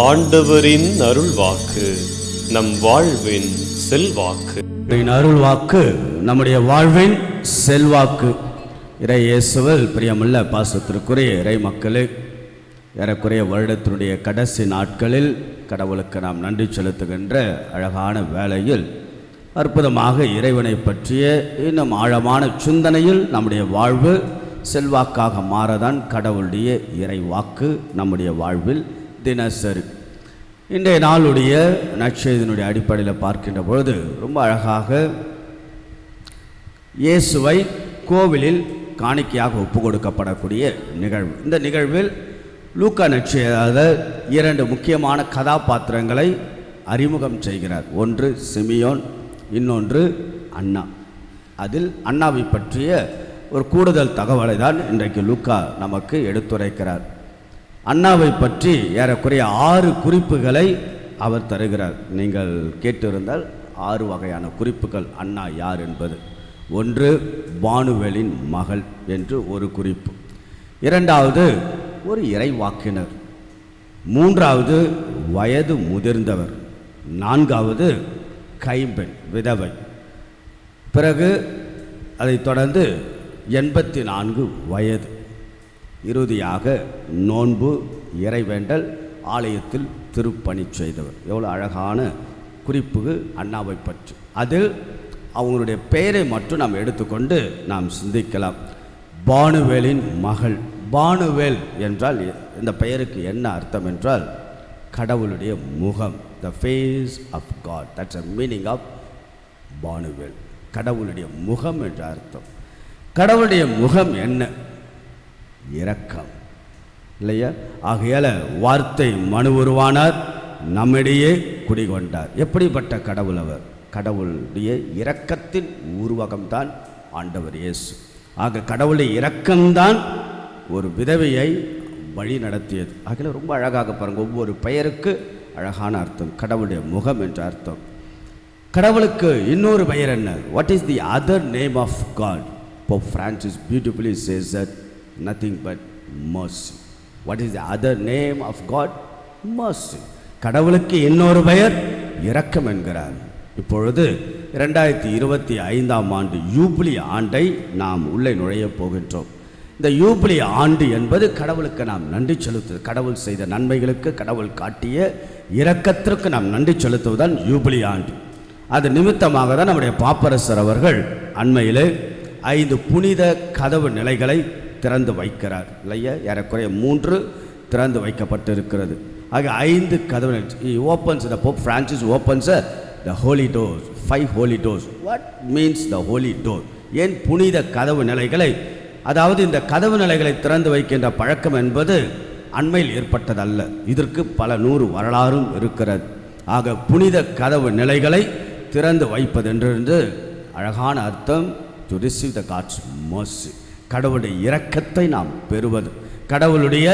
ஆண்டவரின் அருள் வாக்கு நம் வாழ்வின் செல்வாக்கு. அருள் வாக்கு நம்முடைய வாழ்வின் செல்வாக்கு. இறை இயேசுவல் பிரியமுள்ள பாசத்திற்குரிய இறை மக்களே ஏறக்குறைய வருடத்தினுடைய கடைசி நாட்களில் கடவுளுக்கு நாம் நன்றி செலுத்துகின்ற அழகான வேளையில் அற்புதமாக இறைவனை பற்றிய இன்னும் ஆழமான சிந்தனையில் நம்முடைய வாழ்வு செல்வாக்காக மாறதான் கடவுளுடைய இறை வாக்கு நம்முடைய வாழ்வில் தினசரி. இன்றைய நாளுடைய நற்செய்தியினுடைய அடிப்படையில் பார்க்கின்ற பொழுது ரொம்ப அழகாக இயேசுவை கோவிலில் காணிக்கையாக ஒப்பு கொடுக்கப்படக்கூடிய நிகழ்வு. இந்த நிகழ்வில் லூக்கா நட்செய்தாத இரண்டு முக்கியமான கதாபாத்திரங்களை அறிமுகம் செய்கிறார். ஒன்று சிமியோன் இன்னொன்று அண்ணா. அதில் அண்ணாவை பற்றிய ஒரு கூடுதல் தகவலை தான் இன்றைக்கு லூக்கா நமக்கு எடுத்துரைக்கிறார். அண்ணாவை பற்றி ஏறக்குறைய ஆறு குறிப்புகளை அவர் தருகிறார். நீங்கள் கேட்டிருந்தால் ஆறு வகையான குறிப்புகள் அண்ணா யார் என்பது. ஒன்று பானுவேலின் மகள் என்று ஒரு குறிப்பு. இரண்டாவது ஒரு இறைவாக்கினர். மூன்றாவது வயது முதிர்ந்தவர். நான்காவது கைம்பெண் விதவை. பிறகு அதைத் தொடர்ந்து எண்பத்தி நான்கு வயது. இறுதியாக நோன்பு இறைவேண்டல் ஆலயத்தில் திருப்பணி செய்தவர். எவ்வளோ அழகான குறிப்பு அண்ணாவை பற்றி. அதில் அவங்களுடைய பெயரை மட்டும் நாம் எடுத்துக்கொண்டு நாம் சிந்திக்கலாம். பானுவேலின் மகள். பானுவேல் என்றால் இந்த பெயருக்கு என்ன அர்த்தம் என்றால் கடவுளுடைய முகம். The face of God that's a meaning of Penuel. கடவுளுடைய முகம் என்ற அர்த்தம். கடவுளுடைய முகம் என்ன? இரக்கம். இல்லையா? ஆகையால் வார்த்தை மனு உருவானார் நம்மிடையே குடிகொண்டார். எப்படிப்பட்ட கடவுள் அவர்? கடவுளுடைய இரக்கத்தின் உருவகம்தான் ஆண்டவர் இயேசு. ஆக கடவுளை இரக்கம்தான் ஒரு விதவையை வழி நடத்தியது. ஆகல ரொம்ப அழகாக பாருங்க ஒவ்வொரு பெயருக்கு அழகான அர்த்தம். கடவுளுடைய முகம் என்ற அர்த்தம். கடவுளுக்கு இன்னொரு பெயர் என்ன? What is the other name of God இப்போ Francis beautifully says that nothing but mercy what is the other name of God mercy கடவுளுக்கு இன்னொரு பெயர் இரக்கம் என்கிறார். இப்பொழுது இரண்டாயிரத்தி இருபத்தி ஐந்தாம் ஆண்டு யூப்ளி ஆண்டை நாம் உள்ளே நுழையப் போகின்றோம். இந்த யூபிலி ஆண்டு என்பது கடவுளுக்கு நாம் நன்றி செலுத்து கடவுள் செய்த நன்மைகளுக்கு கடவுள் காட்டிய இரக்கத்திற்கு நாம் நன்றி செலுத்துவதுதான் யூப்ளி ஆண்டு. அது நிமித்தமாக தான் நம்முடைய பாப்பரசர் அவர்கள் அண்மையிலே ஐந்து புனித கதவு நிலைகளை திறந்து வைக்கிறார். இல்லையா? ஏறக்குறைய மூன்று திறந்து வைக்கப்பட்டிருக்கிறது. ஆக ஐந்து கதவு opens the Pope Francis opens the holy doors five holy doors what means the holy door ஏன் புனித கதவு நிலைகளை அதாவது இந்த கதவு நிலைகளை திறந்து வைக்கின்ற பழக்கம் என்பது அண்மையில் ஏற்பட்டதல்ல. இதற்கு பல நூறு வரலாறும் இருக்கிறது. ஆக புனித கதவு நிலைகளை திறந்து வைப்பதென்று அழகான அர்த்தம் to receive the God's most கடவுளுடைய இரக்கத்தை நாம் பெறுவது. கடவுளுடைய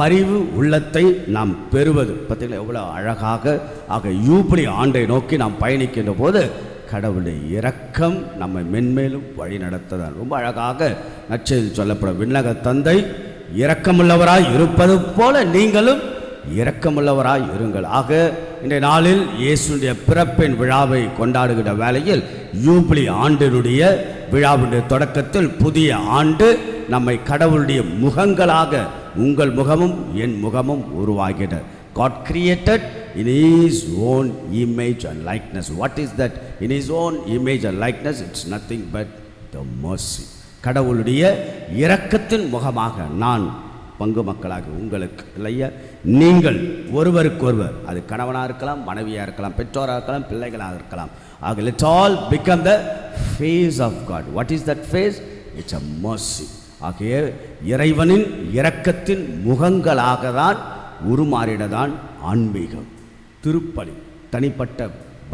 பரிவு உள்ளத்தை நாம் பெறுவது. பார்த்தீங்களா எவ்வளோ அழகாக ஆக யூபடி ஆண்டை நோக்கி நாம் பயணிக்கின்ற போது கடவுளுடைய இரக்கம் நம்மை மென்மேலும் வழி நடத்ததான் ரொம்ப அழகாக நற்செய்தி சொல்லப்படும். விண்ணக தந்தை இரக்கமுள்ளவராய் இருப்பது போல நீங்களும் இரக்கமுள்ளவராய் இருங்கள். ஆக இன்றைய நாளில் இயேசுடைய பிறப்பின் விழாவை கொண்டாடுகிற வேளையில் யூப்ளி ஆண்டினுடைய விழாவுடைய தொடக்கத்தில் புதிய ஆண்டு நம்மை கடவுளுடைய முகங்களாக உங்கள் முகமும் என் முகமும் உருவாகின God created in his own image and likeness what is that in his own image and likeness it's nothing but the mercy கடவுளுடைய இரக்கத்தின் முகமாக நான் பங்கு மக்களாக உங்களுக்கு இல்லையா நீங்கள் ஒருவருக்கொருவர் அது கணவனாக இருக்கலாம் மனைவியாக இருக்கலாம் பெற்றோராக இருக்கலாம் பிள்ளைகளாக இருக்கலாம். ஆக let all become the face of God what is that face it's a mercy ஆகிய இறைவனின் இரக்கத்தின் முகங்களாக தான் உருமாறிடதான் ஆன்மீகம். திருப்பலி தனிப்பட்ட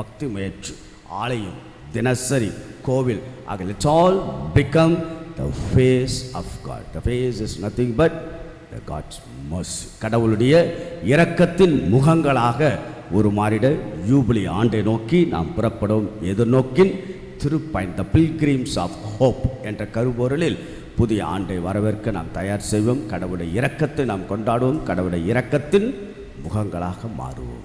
பக்தி முயற்சி ஆலயம் தினசரி கோவில் ஆக let's all become the face of God the face is nothing but the God's mercy கடவுளுடைய இரக்கத்தின் முகங்களாக ஒரு மாறிட யூபிலி ஆண்டை நோக்கி நாம் புறப்படும் எதிர்நோக்கின் திருப்பயன் த பில்கிரீம்ஸ் ஆஃப் ஹோப் என்ற கருப்பொருளில் புதிய ஆண்டை வரவேற்க நாம் தயார் செய்வோம். கடவுளுடைய இரக்கத்தை நாம் கொண்டாடுவோம். கடவுளுடைய இரக்கத்தின் முகங்களாக மாறுவோம்.